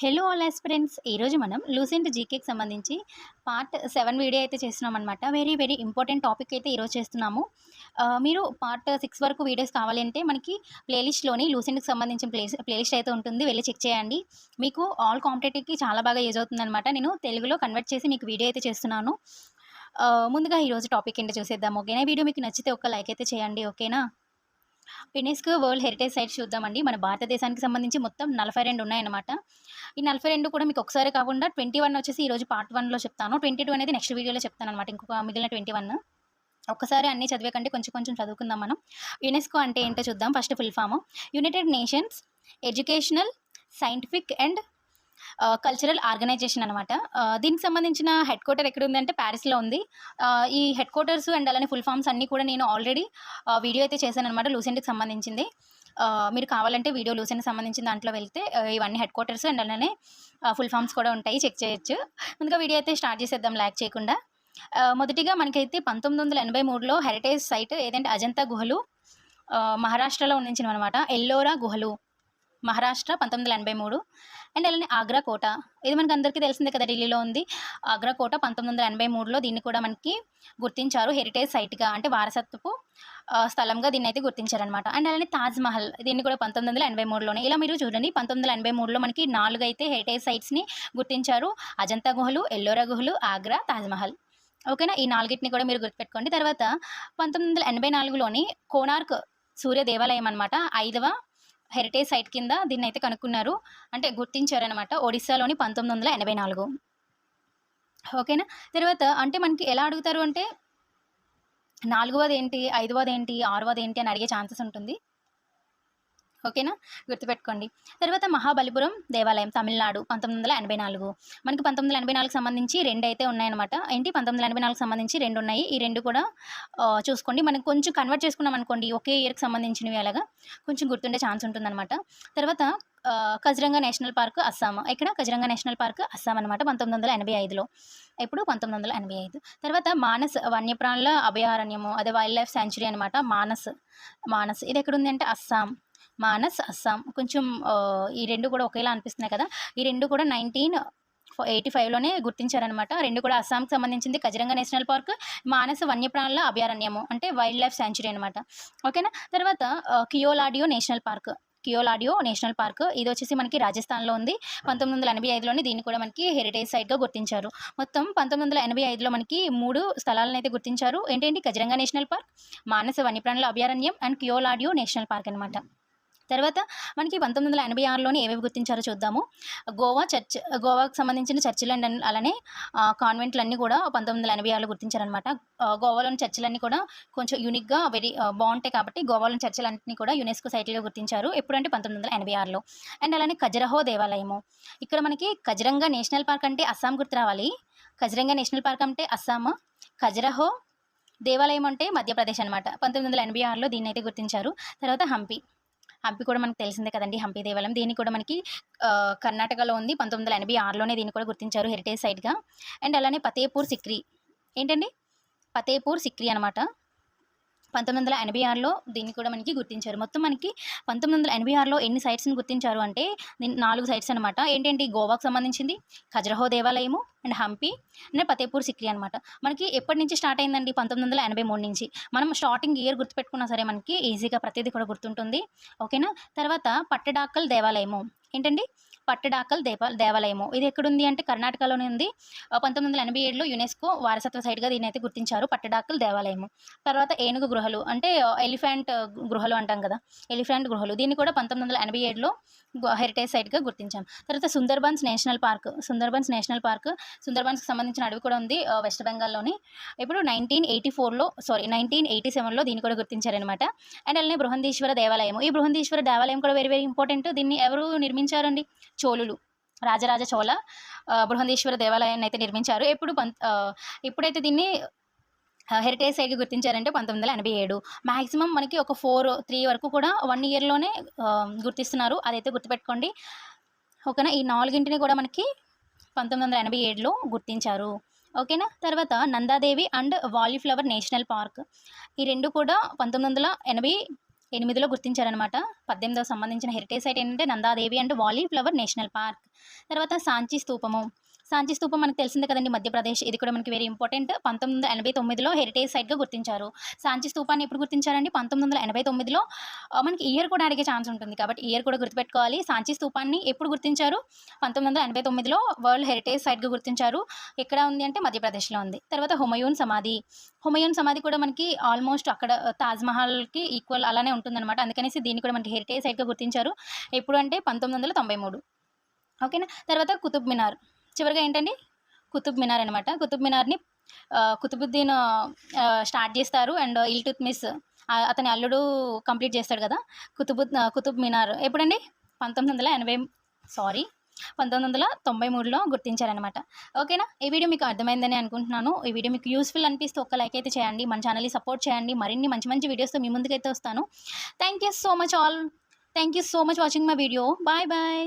Hello all aspirants ఈరోజు మనం Lucent జీకేకి సంబంధించి పార్ట్ సెవెన్ వీడియో అయితే చేస్తున్నాం అనమాట వెరీ వెరీ ఇంపార్టెంట్ టాపిక్ అయితే ఈరోజు చేస్తున్నాము. మీరు పార్ట్ సిక్స్ వరకు వీడియోస్ కావాలి అంటే మనకి ప్లేలిస్ట్లోని లూసెంట్కి సంబంధించిన ప్లే ప్లేలిస్ట్ అయితే ఉంటుంది. వెళ్ళి చెక్ చేయండి. మీకు ఆల్ కాంపిటేటివ్కి చాలా బాగా యూజ్ అవుతుంది అనమాట నేను తెలుగులో కన్వర్ట్ చేసి మీకు వీడియో అయితే చేస్తున్నాను. ముందుగా ఈరోజు టాపిక్ ఏంటో చూసేద్దాం. ఓకేనా? వీడియో మీకు నచ్చితే ఒక లైక్ అయితే చేయండి. ఓకేనా? యునెస్కో వరల్డ్ హెరిటేజ్ సైట్స్ చూద్దామండి. మన భారతదేశానికి సంబంధించి మొత్తం నలభై రెండు ఉన్నాయన్నమాట. ఈ నలభై రెండు కూడా మీకు ఒకసారి కాకుండా ట్వంటీ వన్ వచ్చేసి ఈరోజు పార్ట్ వన్లో చెప్తాను. ట్వంటీ టూ అనేది నెక్స్ట్ వీడియోలో చెప్తాను అనమాట ఇంకొక మిగిలిన ట్వంటీ వన్. ఒక్కసారి అన్ని చదివే కంటే కొంచెం కొంచెం చదువుకుందాం మనం. యునెస్కో అంటే ఏంటో చూద్దాం. First full form. United nations educational scientific and cultural organization అనమాట దీనికి సంబంధించిన హెడ్ క్వార్టర్ ఎక్కడ ఉందంటే ప్యారిస్లో ఉంది ఈ హెడ్ క్వార్టర్స్ అండ్ అలానే ఫుల్ ఫామ్స్ అన్నీ కూడా నేను ఆల్రెడీ వీడియో అయితే చేశాను అనమాట లూసెంట్కి సంబంధించింది. మీరు కావాలంటే వీడియో లూసెంట్ సంబంధించిన దాంట్లో వెళ్తే ఇవన్నీ హెడ్ క్వార్టర్స్ అండ్ అలానే ఫుల్ ఫామ్స్ కూడా ఉంటాయి. చెక్ చేయొచ్చు. ముందుగా వీడియో అయితే స్టార్ట్ చేసేద్దాం ల్యాక్ చేయకుండా. మొదటిగా మనకైతే పంతొమ్మిది వందల ఎనభై మూడులో హెరిటేజ్ సైట్ ఏదంటే అజంతా గుహలు మహారాష్ట్రలో ఉండించినవి అనమాట ఎల్లోరా గుహలు. మహారాష్ట్ర పంతొమ్మిది వందల ఎనభై మూడు. అండ్ అలానే ఆగ్రా కోట. ఇది మనకు అందరికీ తెలిసిందే కదా ఢిల్లీలో ఉంది. ఆగ్రా కోట పంతొమ్మిది వందల ఎనభై మూడులో దీన్ని కూడా మనకి గుర్తించారు హెరిటేజ్ సైట్గా. అంటే వారసత్వపు స్థలంగా దీన్ని అయితే గుర్తించారనమాట అండ్ అలానే తాజ్ మహల్ దీన్ని కూడా పంతొమ్మిది వందల ఎనభై మూడులోనే. ఇలా మీరు చూడండి పంతొమ్మిది వందల ఎనభై మూడులో మనకి నాలుగు అయితే హెరిటేజ్ సైట్స్ని గుర్తించారు. అజంతా గుహలు ఎల్లోరా గుహలు ఆగ్రా తాజ్ మహల్. ఓకేనా? ఈ నాలుగిటిని కూడా మీరు గుర్తుపెట్టుకోండి. తర్వాత పంతొమ్మిది వందల ఎనభై నాలుగులోని కోనార్క్ సూర్య దేవాలయం అనమాట ఐదవ హెరిటేజ్ సైట్ కింద దీన్ని అయితే కనుక్కున్నారు. అంటే గుర్తించారనమాట ఒడిస్సాలోని పంతొమ్మిది వందల ఎనభై నాలుగు. ఓకేనా? తర్వాత అంటే మనకి ఎలా అడుగుతారు అంటే నాలుగవది ఏంటి ఐదవది ఏంటి ఆరవది ఏంటి అని అడిగే ఛాన్సెస్ ఉంటుంది. ఓకేనా? గుర్తుపెట్టుకోండి. తర్వాత మహాబలిపురం దేవాలయం తమిళనాడు పంతొమ్మిది వందల ఎనభై నాలుగు. మనకి పంతొమ్మిది వందల ఎనభై నాలుగు సంబంధించి రెండు అయితే ఉన్నాయన్నమాట. ఏంటి? పంతొమ్మిది వందల ఎనభై నాలుగు సంబంధించి రెండు ఉన్నాయి. ఈ రెండు కూడా చూసుకోండి. మనం కొంచెం కన్వర్ట్ చేసుకున్నాం అనుకోండి ఒకే ఇయర్కి సంబంధించినవి అలాగా కొంచెం గుర్తుండే ఛాన్స్ ఉంటుందన్నమాట. తర్వాత కజరంగా నేషనల్ పార్క్ అస్సాం ఇక్కడ కజరంగా నేషనల్ పార్క్ అస్సాం అనమాట పంతొమ్మిది వందల ఎనభై ఐదులో. ఇప్పుడు పంతొమ్మిది వందల ఎనభై ఐదు. తర్వాత మానస్ వన్యప్రాణుల అభయారణ్యము అదే వైల్డ్ లైఫ్ శాంచురీ అనమాట మానస్ మానస్. ఇది ఎక్కడుంది అంటే అస్సాం. మానస్ అస్సాం. కొంచెం ఈ రెండు కూడా ఒకేలా అనిపిస్తున్నాయి కదా. ఈ రెండు కూడా నైన్టీన్ ఎయిటీ ఫైవ్లోనే గుర్తించారనమాట. రెండు కూడా అస్సాంకి సంబంధించింది. కజిరంగా నేషనల్ పార్క్ మానస వన్యప్రాణుల అభయారణ్యము అంటే వైల్డ్ లైఫ్ శాంచురీ అనమాట. ఓకేనా? తర్వాత Keoladeo national park. Keoladeo national park ఇది వచ్చేసి మనకి రాజస్థాన్లో ఉంది. పంతొమ్మిది వందల ఎనభై ఐదులోనే దీన్ని కూడా మనకి హెరిటేజ్ సైట్గా గుర్తించారు. మొత్తం పంతొమ్మిది వందల ఎనభై ఐదులో మనకి మూడు స్థలాలను అయితే గుర్తించారు. ఏంటంటే? కజరంగ నేషనల్ పార్క్ మానస వన్యప్రాణుల అభయారణ్యం అండ్ కియోలాడియో నేషనల్ పార్క్ అనమాట. తర్వాత మనకి పంతొమ్మిది వందల ఎనభై ఆరులోనే ఏవేవి గుర్తించారో చూద్దాము. గోవా చర్చ్ గోవాకు సంబంధించిన చర్చిలు అండ్ అలానే కాన్వెంట్లన్నీ కూడా పంతొమ్మిది వందల ఎనభై ఆరులో గుర్తించారనమాట గోవాలోని చర్చిలన్నీ కూడా కొంచెం యూనిక్గా వెరీ బాగుంటాయి కాబట్టి గోవాలోని చర్చిలన్నీ కూడా యునెస్కో సైట్లో గుర్తించారు. ఎప్పుడంటే పంతొమ్మిది వందల ఎనభై ఆరులో. అండ్ అలానే ఖజరహో దేవాలయము. ఇక్కడ మనకి ఖజరంగా నేషనల్ పార్క్ అంటే అస్సాం గుర్తు రావాలి. ఖజరంగా నేషనల్ పార్క్ అంటే అస్సాం ఖజరహో దేవాలయం అంటే మధ్యప్రదేశ్ అనమాట పంతొమ్మిది వందల ఎనభై ఆరులో దీన్ని అయితే గుర్తించారు. తర్వాత హంపి. హంపి కూడా మనకు తెలిసిందే కదండి హంపి దేవాలయం. దీన్ని కూడా మనకి కర్ణాటకలో ఉంది. పంతొమ్మిది వందల ఎనభై ఆరులోనే దీన్ని కూడా గుర్తించారు హెరిటేజ్ సైట్గా అండ్ అలానే ఫతేపూర్ సిక్రీ. ఏంటండి? ఫతేపూర్ సిక్రీ అనమాట పంతొమ్మిది వందల ఎనభై ఆరులో దీన్ని కూడా మనకి గుర్తించారు. మొత్తం మనకి పంతొమ్మిది వందల ఎనభై ఆరులో ఎన్ని సైట్స్ని గుర్తించారు అంటే నాలుగు సైట్స్ అనమాట ఏంటంటే గోవాకు సంబంధించింది ఖజరహో దేవాలయము అండ్ హంపి అండ్ ఫతేపూర్ సిక్రీ అనమాట మనకి ఎప్పటి నుంచి స్టార్ట్ అయిందండి పంతొమ్మిది వందల ఎనభై మూడు నుంచి? మనం స్టార్టింగ్ ఇయర్ గుర్తుపెట్టుకున్నా సరే మనకి ఈజీగా ప్రతిదీ కూడా గుర్తుంటుంది. ఓకేనా? తర్వాత పట్టడాకల్ దేవాలయము. ఏంటండి? పట్టడాకల్ దేవ దేవాలయము. ఇది ఎక్కడుంది అంటే కర్ణాటకలోనే ఉంది. పంతొమ్మిది వందల ఎనభై ఏడులో యునెస్కో వారసత్వ సైట్గా దీన్ని అయితే గుర్తించారు పట్టడాకల్ దేవాలయము. తర్వాత ఏనుగు గృహలు అంటే ఎలిఫెంట్ గృహలు అంటాం కదా ఎలిఫెంట్ గృహలు. దీన్ని కూడా పంతొమ్మిది వందల ఎనభై ఏడులో హెరిటేజ్ సైట్గా గుర్తించాం. తర్వాత Sundarbans national park Sundarbans national park సుందర్బన్స్కి సంబంధించిన అడవి కూడా ఉంది వెస్ట్ బెంగాల్లోని. ఇప్పుడు నైన్టీన్ ఎయిటీ ఫోర్లో సారీ నైన్టీన్ ఎయిటీ సెవెన్లో దీన్ని కూడా గుర్తించారనమాట అండ్ అలానే బృహందీశ్వర దేవాలయం ఈ బృహందీశ్వర దేవాలయం కూడా వెరీ వెరీ ఇంపార్టెంట్. దీన్ని ఎవరు నిర్మించారండి? చోళులు రాజరాజ చోళ ఆ, బృహందీశ్వర దేవాలయాన్ని అయితే నిర్మించారు. ఎప్పుడు పం ఎప్పుడైతే దీన్ని హెరిటేజ్ సైట్గా గుర్తించారంటే పంతొమ్మిది వందల ఎనభై ఏడు. మ్యాక్సిమం మనకి ఒక ఫోర్ త్రీ వరకు కూడా వన్ ఇయర్లోనే గుర్తిస్తున్నారు. అదైతే గుర్తుపెట్టుకోండి. ఓకేనా? ఈ నాలుగింటిని కూడా మనకి పంతొమ్మిది వందల ఎనభై ఏడులో గుర్తించారు. ఓకేనా? తర్వాత Nandadevi and valley flower national park. ఈ రెండు కూడా పంతొమ్మిది వందల ఎనభై ఎనిమిదిలో గుర్తించారనమాట పద్దెనిమిదవ సంబంధించిన హెరిటేజ్ సైట్ ఏంటంటే Nandadevi and valley flower national park తర్వాత సాంచి స్తూపము సాంచి స్థూపం మనకు తెలిసిందే కదండి. మధ్యప్రదేశ్ ఇది కూడా మనకి వెరీ ఇంపార్టెంట్ పంతొమ్మిది వందల ఎనభై తొమ్మిదిలో హెరిటేజ్ సైట్గా గుర్తించారు. సాంచి స్థూపాన్ని ఎప్పుడు గుర్తించారండి? పంతొమ్మిది వందల ఎనభై తొమ్మిదిలో మనకి ఇయర్ కూడా అడిగే ఛాన్స్ ఉంటుంది. కాబట్టి ఇయర్ కూడా గుర్తుపెట్టుకోవాలి. సాంచి స్థూపాన్ని ఎప్పుడు గుర్తించారు? పంతొమ్మిది వందల ఎనభై తొమ్మిదిలో వరల్డ్ హెరిటేజ్ సైట్గా గుర్తించారు. ఎక్కడ ఉంది అంటే మధ్యప్రదేశ్లో ఉంది. తర్వాత హుమయూన్ సమాధి. హుమయూన్ సమాధి కూడా మనకి ఆల్మోస్ట్ అక్కడ తాజ్మహల్కి ఈక్వల్ అలానే ఉంటుందన్నమాట. అందుకనేసి దీన్ని కూడా మనకి హెరిటేజ్ సైట్గా గుర్తించారు. ఎప్పుడు అంటే పంతొమ్మిది వందల తొంభై మూడు. ఓకేనా? తర్వాత కుతుబ్ మినార్. చివరిగా ఏంటండి? కుతుబ్ మినార్ అనమాట కుతుబ్ మినార్ని కుతుబుద్దీన్ స్టార్ట్ చేస్తారు. అండ్ ఇల్టుత్ మిస్ అతని అల్లుడు కంప్లీట్ చేస్తాడు కదా. కుతుబు కుతుబ్ మినార్ ఎప్పుడండి? పంతొమ్మిది వందల ఎనభై సారీ పంతొమ్మిది వందల తొంభై మూడులో గుర్తించారనమాట ఓకేనా? ఈ వీడియో మీకు అర్థమైందని అనుకుంటున్నాను. ఈ వీడియో మీకు యూస్ఫుల్ అనిపిస్తే ఒక్క లైక్ అయితే చేయండి. మన ఛానల్ని సపోర్ట్ చేయండి. మరిన్ని మంచి మంచి వీడియోస్తో మీ ముందుకైతే వస్తాను. Thank you so much all. Thank you so much watching my video. Bye bye.